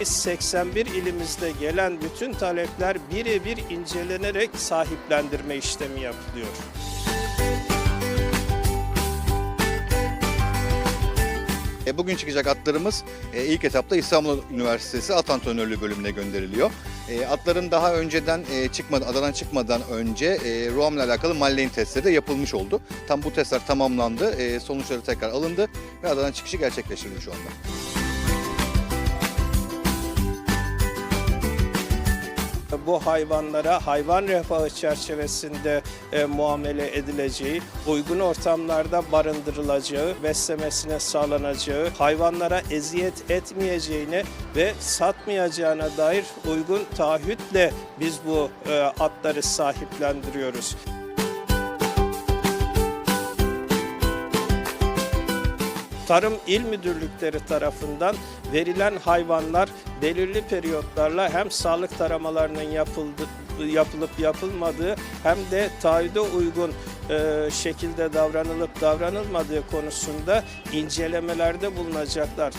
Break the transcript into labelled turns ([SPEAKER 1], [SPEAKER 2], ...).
[SPEAKER 1] Biz 81 ilimizde gelen bütün talepler birebir incelenerek sahiplendirme işlemi yapılıyor.
[SPEAKER 2] E, Bugün çıkacak atlarımız e, ilk etapta İstanbul Üniversitesi At Antrenörlüğü bölümüne gönderiliyor. E, Atların daha önceden e, çıkmadan, adadan çıkmadan önce e, ROAM ile alakalı malleyin testleri de yapılmış oldu. Tam bu testler tamamlandı, e, sonuçları tekrar alındı ve adadan çıkışı gerçekleştirildi şu anda.
[SPEAKER 1] Bu hayvanlara hayvan refahı çerçevesinde e, muamele edileceği, uygun ortamlarda barındırılacağı, beslemesine sağlanacağı, hayvanlara eziyet etmeyeceğine ve satmayacağına dair uygun taahhütle biz bu e, atları sahiplendiriyoruz. Tarım İl Müdürlükleri tarafından verilen hayvanlar belirli periyotlarla hem sağlık taramalarının yapıldı, yapılıp yapılmadığı hem de taahhüde uygun e, şekilde davranılıp davranılmadığı konusunda incelemelerde bulunacaklar.